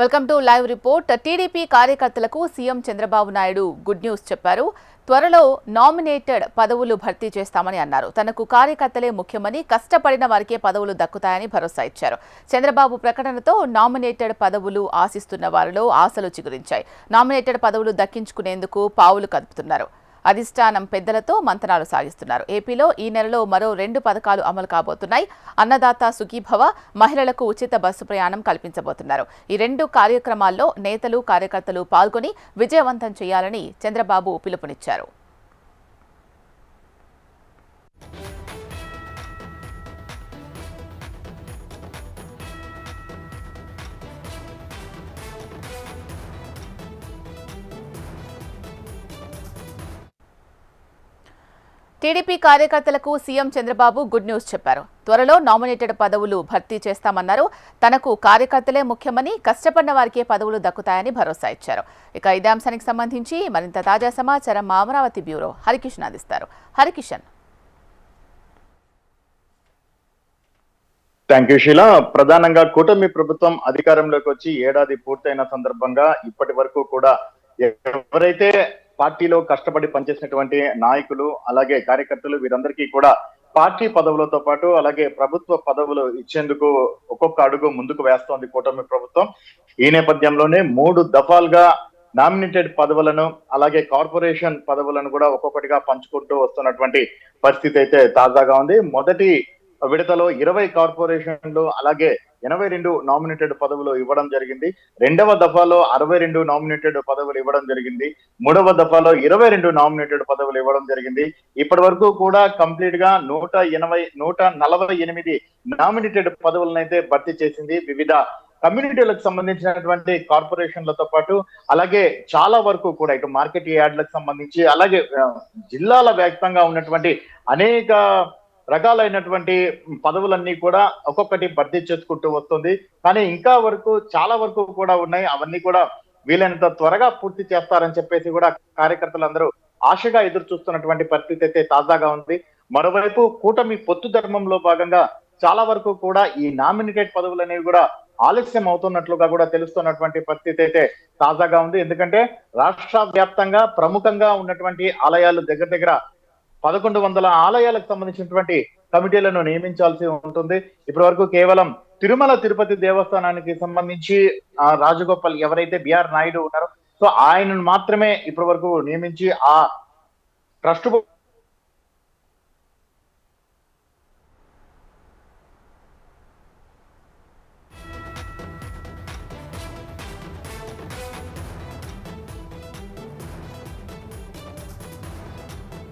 Welcome to live report. TDP కార్యకర్తలకు CM Chandrababu Naidu good news చెప్పారు. త్వరలో nominated పదవులు భర్తీ చేస్తామని అన్నారు. తనకు కార్యకర్తలే ముఖ్యమని కష్టపడిన వారికే పదవులు దక్కుతాయని భరోసా ఇచ్చారు. చంద్రబాబు ప్రకటనతో నామినేటెడ్ పదవులు ఆశిస్తున్న వారిలో ఆశలు చిగురించాయి. నామినేటెడ్ పదవులు దక్కించుకునేందుకు పావులు కదుపుతున్నారు. అధిష్టానం పెద్దలతో మంతనాలు సాగిస్తున్నారు. ఏపీలో ఈ నెలలో మరో రెండు పథకాలు అమలు కాబోతున్నాయి. అన్నదాత సుఖీభవ మహిళలకు ఉచిత బస్సు ప్రయాణం కల్పించబోతున్నారు. ఈ రెండు కార్యక్రమాల్లో నేతలు కార్యకర్తలు పాల్గొని విజయవంతం చేయాలని చంద్రబాబు పిలుపునిచ్చారు. టీడీపీ కార్యకర్తలకు సీఎం చంద్రబాబు గుడ్ న్యూస్ చెప్పారు. త్వరలో నామినేటెడ్ పదవులు భర్తీ చేస్తామన్నారు. తనకు కార్యకర్తలే ముఖ్యమని కష్టపడిన వారికే పదవులు దక్కుతాయని భరోసా ఇచ్చారు. ఇక ఇదే అంశానికి సంబంధించి మరింత తాజా సమాచారం మా అమరావతి బ్యూరో హరికిషన్ అందిస్తారు. హరికిషన్. థ్యాంక్ యూ శీలా ప్రధానంగా కూటమి ప్రభుత్వం అధికారంలోకి వచ్చి ఏడాది పూర్తయిన సందర్భంగా ఇప్పటి వరకు కూడా ఎవరైతే పార్టీలో కష్టపడి పనిచేసినటువంటి నాయకులు అలాగే కార్యకర్తలు వీరందరికీ కూడా పార్టీ పదవులతో పాటు అలాగే ప్రభుత్వ పదవులు ఇచ్చేందుకు ఒక్కొక్క అడుగు ముందుకు వేస్తోంది కూటమి ప్రభుత్వం. ఈ నేపథ్యంలోనే మూడు దఫాలుగా నామినేటెడ్ పదవులను అలాగే కార్పొరేషన్ పదవులను కూడా ఒక్కొక్కటిగా పంచుకుంటూ వస్తున్నటువంటి పరిస్థితి అయితే తాజాగా ఉంది. మొదటి విడతలో ఇరవై కార్పొరేషన్లు అలాగే ఎనభై రెండు నామినేటెడ్ పదవులు ఇవ్వడం జరిగింది. రెండవ దఫాలో అరవై రెండు నామినేటెడ్ పదవులు ఇవ్వడం జరిగింది. మూడవ దఫాలో ఇరవై రెండు నామినేటెడ్ పదవులు ఇవ్వడం జరిగింది. ఇప్పటి వరకు కూడా కంప్లీట్గా నూట ఎనభై నూట నలభై ఎనిమిది నామినేటెడ్ పదవులను అయితే భర్తీ చేసింది. వివిధ కమ్యూనిటీలకు సంబంధించినటువంటి కార్పొరేషన్లతో పాటు అలాగే చాలా వరకు కూడా ఇటు మార్కెట్ యార్డ్లకు సంబంధించి అలాగే జిల్లాల వ్యాప్తంగా ఉన్నటువంటి అనేక రకాలైనటువంటి పదవులన్నీ కూడా ఒక్కొక్కటి భర్తీ చేసుకుంటూ వస్తుంది. కానీ ఇంకా వరకు చాలా వరకు కూడా ఉన్నాయి. అవన్నీ కూడా వీలైనంత త్వరగా పూర్తి చేస్తారని చెప్పేసి కూడా కార్యకర్తలందరూ ఆశగా ఎదురు చూస్తున్నటువంటి పరిస్థితి అయితే తాజాగా ఉంది. మరోవైపు కూటమి పొత్తు ధర్మంలో భాగంగా చాలా వరకు కూడా ఈ నామినేటెడ్ పదవులు అనేవి కూడా ఆలస్యం అవుతున్నట్లుగా కూడా తెలుస్తున్నటువంటి పరిస్థితి అయితే తాజాగా ఉంది. ఎందుకంటే రాష్ట్ర వ్యాప్తంగా ప్రముఖంగా ఉన్నటువంటి ఆలయాలు దగ్గర దగ్గర పదకొండు వందల ఆలయాలకు సంబంధించినటువంటి కమిటీలను నియమించాల్సి ఉంటుంది. ఇప్పటి వరకు కేవలం తిరుమల తిరుపతి దేవస్థానానికి సంబంధించి ఆ రాజగోపాల్ ఎవరైతే బిఆర్ నాయుడు ఉన్నారో సో ఆయనను మాత్రమే ఇప్పటి వరకు నియమించి ఆ ట్రస్ట్